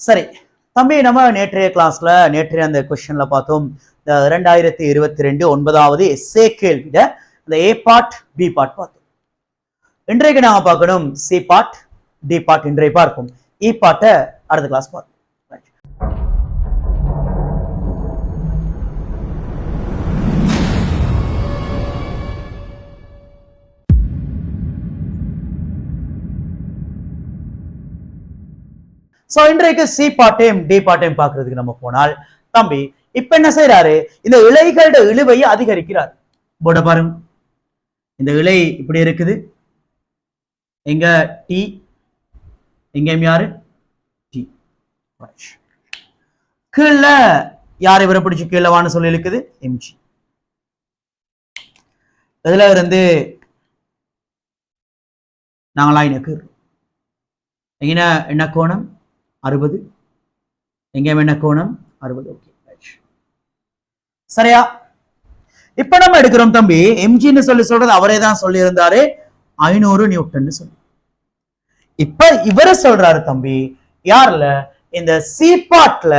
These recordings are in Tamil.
சரி தம்பி நம்ம நேற்றைய கிளாஸ்ல நேற்றைய அந்த கொஸ்டின்ல பார்த்தோம். இந்த ரெண்டாயிரத்தி இருபத்தி ரெண்டு ஒன்பதாவது எஸ்ஏ கேள்வியில இந்த ஏ பாட் பி பார்ட் பார்த்தோம். இன்றைக்கு நாம பார்க்கணும் சி பாட் டி பாட் இன்றைய பார்ப்போம். E இ பாட்டை அடுத்த கிளாஸ் பார்ப்போம். ஸோ இன்றைக்கு சி பார்ட்டையும் டி பார்ட்டையும் பார்க்கறதுக்கு நம்ம போனால் தம்பி இப்ப என்ன செய்யறாரு இந்த இலைகளோட இழுவையை அதிகரிக்கிறார். போட பாருங்க. இந்த இலை இப்படி இருக்குது. எங்க டி எங்கேயும் யாரு? டி கீழே யார் இவரை பிடிச்சி கீழே வான்னு சொல்லி இருக்குது எம்ஜி இதுல இருந்து நாங்களாம் எனக்கு எங்க என்ன கோணம்? அறுபது. எங்கேயும் என்ன கோணம்? அறுபது. ஓகே சரியா? இப்ப நம்ம எடுக்கிறோம் தம்பி எம்ஜின்னு சொல்லி சொல்றது அவரே தான் சொல்லியிருந்தாரு. ஐநூறு நியூட்டன் சொல்லி. இப்ப இவரு சொல்றாரு தம்பி யார்ல? இந்த சி பாட்ல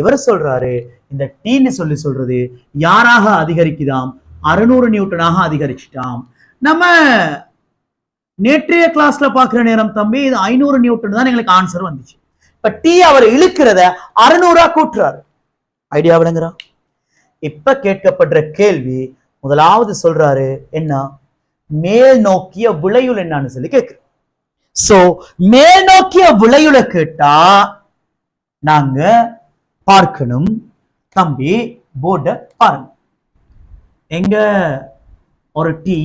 இவர் சொல்றாரு இந்த டீன்னு சொல்லி சொல்றது யாராக அதிகரிக்குதாம்? அறுநூறு நியூட்டனாக அதிகரிச்சிட்டாம். நம்ம நேற்றைய கிளாஸ்ல பாக்குற நேரம் தம்பி இது ஐநூறு நியூட்டன் தான் எங்களுக்கு ஆன்சர் வந்துச்சு. இப்ப டீ அவர் இழுக்கிறத அறுநூறா கூட்டுறாரு. ஐடியா விளங்குறா? இப்ப கேட்கப்படுற கேள்வி முதலாவது சொல்றாரு என்ன? மேல் நோக்கிய விளையுள் என்னன்னு சொல்லி கேட்கு சோ மேல் நோக்கிய விளையுளை கேட்டா நாங்க பார்க்கணும். தம்பி போர்டை பாருங்க. எங்க? ஒரு டீ.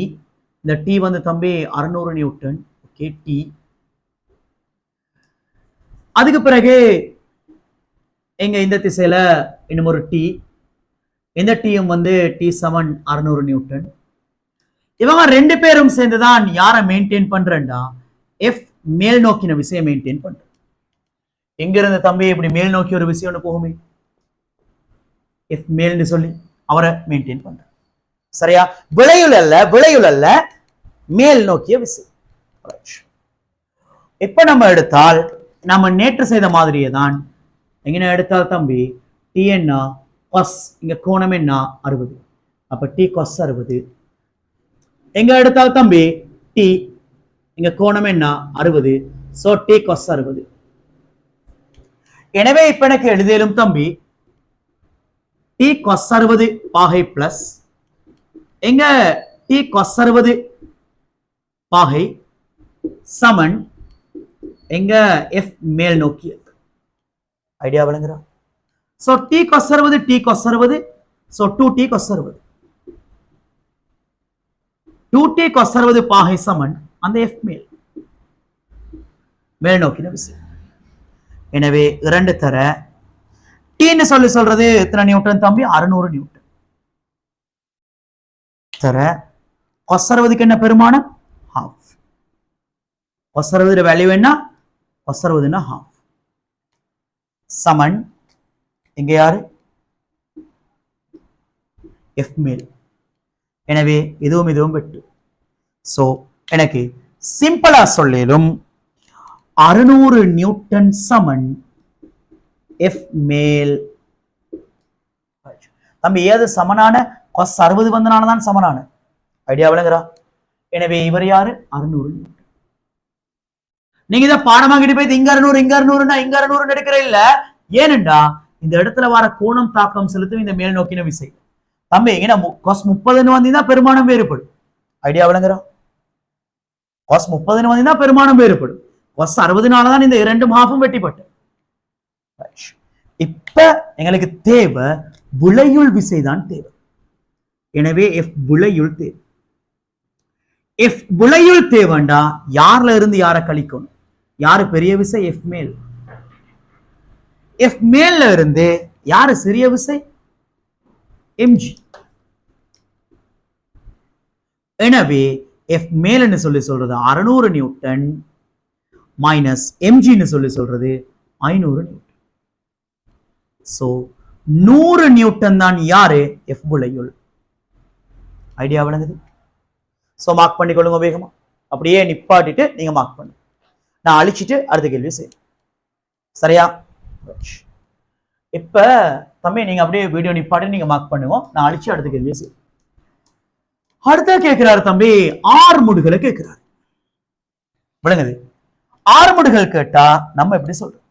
இந்த டீ வந்து தம்பி அறுநூறு நியூட்டன் ஓகே டீ. அதுக்கு பிறகு எங்க இந்த திசையில இன்னும் ஒரு டி இந்த டீயும் வந்து டி செவன் அறுநூறு நியூட்டன். இவங்க ரெண்டு பேரும் சேர்ந்துதான் யாரை மெயின்டைன் பண்றேன்டா? எஃப் மேல் நோக்கின விஷயம் மெயின்டைன் பண்ற எங்க இருந்து தம்பி இப்படி மேல் நோக்கி ஒரு விஷயம் ஒன்று போகுமே? எஃப் மேல்னு சொல்லி அவரை மெயின்டைன் பண்ற சரியா? விளையுள் அல்ல விளையுள் அல்ல மேல் நோக்கிய விஷயம் இப்ப நம்ம எடுத்தால் நம்ம நேற்று செய்த மாதிரியே தான் எங்க எடுத்தால் தம்பி? டி என்ன? கொஸ். இங்க கோணம் என்ன? அறுபது. அப்ப டி கொஸ் அறுபது. எங்க எடுத்தால் தம்பி? டி. இங்க கோணம் என்ன? அறுபது. சோ டி கொஸ் அறுபது. எனவே இப்ப எனக்கு எழுதியலும் தம்பி டி கொஸ் அறுபது பாகை பிளஸ். எங்க? டி கொஸ் அறுபது பாகை. சமன். எங்க? எஃப் மேல் நோக்கி. ஐடியா விளங்குறா? சோ டி கொஸ் அறுபது டி கொஸ் அறுபது. சோ டூ டி கொஸ் அறுபது. டூ டி கொஸ் அறுபது பாகை சமன். அந்த எஃப் மேல். மேல் நோக்கின விஷயம் எனவே இரண்டு தர. டீன்னு சொல்லி சொல்றது எத்தனை நியூட்டன் தம்பி? அறுநூறு நியூட்டன். தர. கொஸ் அறுபதுக்கு என்ன பெருமானம்? ஹாஃப் கொஸ் அறுபது வேல்யூ என்ன? கொஸ் அறுபதுன்னா ஹாஃப் சமன் இங்க யாரு? எஃப் மேல் எனவே இதுவும் இதுவும் வெட்டு. சோ எனக்கு சிம்பிளா சொல்லிலும் அறுநூறு நியூட்டன் சமன் எஃப் மேல் தம்பி ஏது சமனான? கொஸ் அறுபது வந்தனால தான் சமனான. ஐடியா விளங்குறா? எனவே இவர் யாரு? அறுநூறு நியூட்டன். நீங்க இதை பாடமாக்கிட்டு போய் இங்க அறுநூறு இங்க அறுநூறுனா இங்க அறுநூறு எடுக்கிற இல்ல. ஏனென்றா இந்த இடத்துல வர கோணம் தாக்கம் செலுத்தும் இந்த மேல் நோக்கின விசை. தம்பி ஏன்னா காஸ் முப்பதுன்னு வந்தீங்கன்னா பெருமானம் வேறுபடும். ஐடியா விளங்குறா காஸ் முப்பதுன்னு வந்தீங்கன்னா பெருமானம் வேறுபடும். காஸ் அறுபதுனால தான் இந்த இரண்டு மாஃபும் வெட்டிப்பட்டு. இப்ப எங்களுக்கு தேவை விளையுள் விசை தான் தேவை. எனவே எஃப் விளையுள் தேவை. எஃப் விளையுள் தேவைண்டா யார்ல இருந்து யாரை கழிக்கணும்? யாரு பெரிய விசை? எஃப் மேல். எஃப் மேல்ல இருந்து யாரு சிறிய விசை? எம்ஜி எனவே எஃப் மேல்னு சொல்லி சொல்றது அறுநூறு நியூட்டன் மைனஸ் எம்ஜின்னு சொல்லி சொல்றது ஐநூறு நியூட்டன். சோ நூறு நியூட்டன் தான் யாரு? எஃப் விளையுள். ஐடியா விளங்குது? சோ மார்க் பண்ணிக்கொள்ளுங்க வேகமா. அப்படியே நிப்பாட்டிட்டு நீங்க மார்க் பண்ணுங்க. நான் அழிச்சிட்டு அடுத்த கேள்வி செய்யும் சரியா? இப்ப தம்பி நீங்க அப்படியே வீடியோ நிப்பாட்டி நீங்க மார்க் பண்ணுவோம் நான் அழிச்சு அடுத்த கேள்வி செய்யும் அடுத்த கேட்கிறாரு தம்பி ஆறுமுடுகளை கேட்கிறாரு. விளங்குது. ஆறுமுடுகள் கேட்டா நம்ம எப்படி சொல்றோம்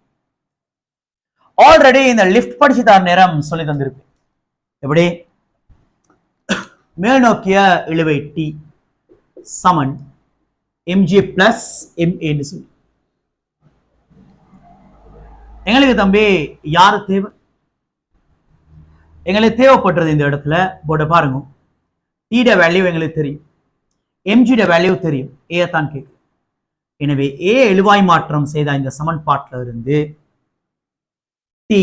ஆல்ரெடி இந்த லிஃப்ட் படிச்சு தர நேரம் சொல்லி தந்திருக்கு. எப்படி? மேல்நோக்கிய இழுவை டி சமன் எம்ஜி பிளஸ் எம்ஏன்னு சொல்லி. எங்களுக்கு தம்பி யாரு தேவை எங்களுக்கு தேவைப்படுறது இந்த இடத்துல போட பாருங்க. டீட வேல்யூ எங்களுக்கு தெரியும். எம்ஜிட வேல்யூ தெரியும். ஏ தான் கேட்கு எனவே ஏ எழுவாய் மாற்றம் செய்த இந்த சமன்பாட்டில் இருந்து டி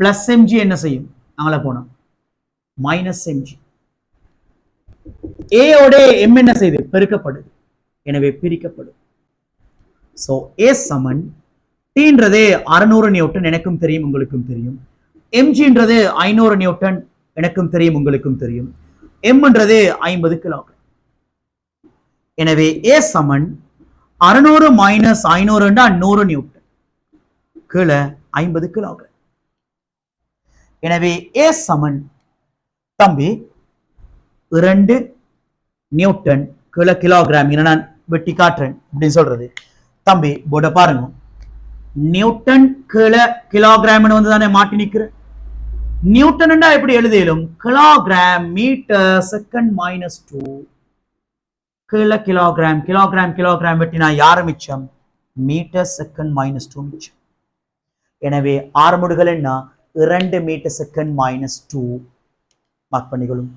பிளஸ் எம்ஜி என்ன செய்யும்? அங்கே போனோம். மைனஸ் எம்ஜி ஏயோட எம் என்ன செய்யுது பெருக்கப்படுது. எனவே பிரிக்கப்படும். ஸோ ஏ சமன் டீன்றது அறுநூறு நியூட்டன் எனக்கும் தெரியும் உங்களுக்கும் தெரியும். எம்ஜின்றது ஐநூறு நியூட்டன் எனக்கும் தெரியும் உங்களுக்கும் தெரியும். எம்ன்றது ஐம்பது கிலோ எனவே ஏ சமன் அறுநூறு மைனஸ் ஐநூறுண்டா நூறு நியூட்டன். கீழே ஐம்பது கிலோ எனவே ஏ சமன் தம்பி இரண்டு நியூட்டன் கிலோ கிலோகிராம். என நான் வெட்டி காட்டுறேன். அப்படின்னு சொல்றது. தம்பி போட பாருங்க. நியூட்டன் கிள கிலோகிராம்னு வந்து தானே மாட்டி நிற்கிற நியூட்டன்டா எப்படி எழுதியலும்? Kilogram metre second minus two கீழே கிலோகிராம் கிலோகிராம் கிலோகிராம் வெட்டினா யார் மிச்சம்? மீட்டர் செகண்ட் மைனஸ் டூ மிச்சம். எனவே ஆறுமுடுகள் என்ன? இரண்டு metre second minus two mark பண்ணிக்கொள்ளும்.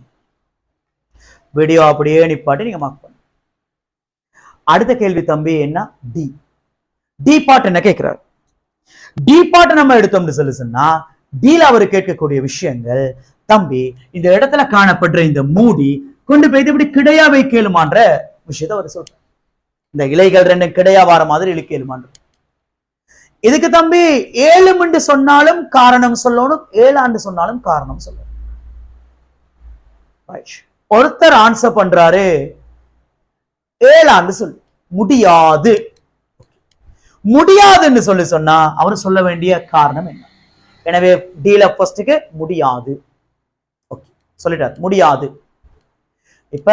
Video அப்படியே நிப்பாட்டி நீங்க மார்க் பண்ணு. அடுத்த கேள்வி தம்பி என்ன? டி டி பாட் என்ன கேட்கிறார்? டி பாட்டை நம்ம எடுத்தோம்னு சொல்லி சொன்னா டீல அவர் கேட்கக்கூடிய விஷயங்கள் தம்பி இந்த இடத்துல காணப்படுற இந்த மூடி கொண்டு போய் இப்படி கிடையா வைக்கலுமான்ற விஷயத்த அவர் சொல்றார். இந்த இலைகள் ரெண்டும் கிடையா வார மாதிரி இழுக்கலுமான்ற. இதுக்கு தம்பி ஏழு மண்டு சொன்னாலும் காரணம் சொல்லணும் ஏழாண்டு சொன்னாலும் காரணம் சொல்லணும். ஒருத்தர் ஆன்சர் பண்றாரு ஏழாண்டு சொல்லு. முடியாது. முடியாதுன்னு சொல்லி சொன்னா அவர் சொல்ல வேண்டிய காரணம் என்ன? எனவே டீல ஃபர்ஸ்ட்டுக்கு முடியாது. ஓகே சொல்லிட்டார். முடியாது. இப்ப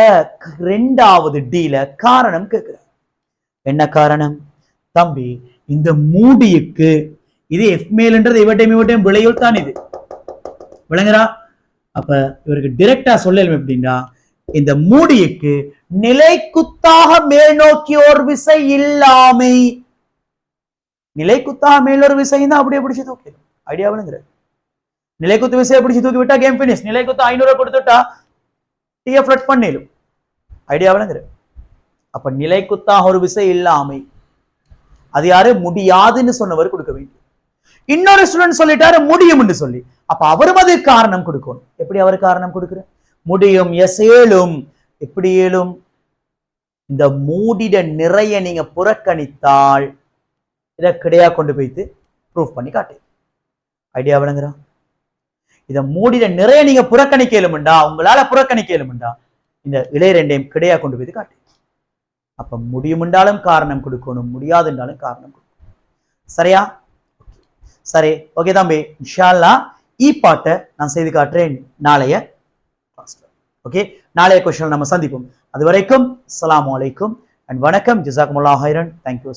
ரெண்டாவது டீல காரணம் கேட்கிறார். என்ன காரணம்? தம்பி இந்த மூடிக்கு இது எஃப்மேல்ன்றது இவட்டையும் இவட்டையும் விளையுள் தான் இது. விளங்குறா? அப்ப இவருக்கு டிரெக்டா சொல்லலும் எப்படின்னா இந்த மூடிக்கு நிலைக்குத்தாக மேல் நோக்கி ஒரு விசை இல்லாமை நிலை குத்தா மேலொரு விசை தான் அப்படியே பிடிச்சு தூக்கி ஐடியா நிலைக்குத்து விசையை பிடிச்சு தூக்கி விட்டா கேம் பினிஷ் நிலைக்குத்து ஐநூறு கொடுத்துட்டா டீயை ஃபிளட் பண்ணிடும். ஐடியா விழுங்குற அப்ப நிலைக்குத்தாக ஒரு விசை இல்லாமை. அது யாரு? முடியாதுன்னு சொன்னவர் கொடுக்க வேண்டும் இன்னொரு ஸ்டூடெண்ட் சொல்லிட்டாரு முடியும்னு சொல்லி. அப்ப அவரும் அது காரணம் கொடுக்கணும். எப்படி அவர் காரணம் கொடுக்குற முடியும் எஸ் ஏழும். எப்படி ஏழும்? இந்த மூடிட நிறைய நீங்க புறக்கணித்தால் இதை கிடையா கொண்டு போய்த்து ப்ரூஃப் பண்ணி காட்டு. ஐடியா விளங்குறா? இதை மூடின நிறைய நீங்க புறக்கணிக்க இயலுமுண்டா உங்களால புறக்கணிக்க இயலுமுண்டா இந்த இளைய ரெண்டையும் கிடையா கொண்டு போய் காட்டு. அப்ப முடியுமென்றாலும் காரணம் கொடுக்கணும் முடியாதுன்றாலும் காரணம் கொடுக்கணும். சரியா? சரி ஓகே தம்பி. இன்ஷால்லா இ பாட்டை நான் செய்து காட்டுறேன். நாளைய ஓகே நாளைய கொஸ்டின் நம்ம சந்திப்போம். அது வரைக்கும் அஸ்ஸலாமு அலைக்கும் அண்ட் வணக்கம். ஜிசாக்குமுல்லா ஹைரன் தேங்க்யூ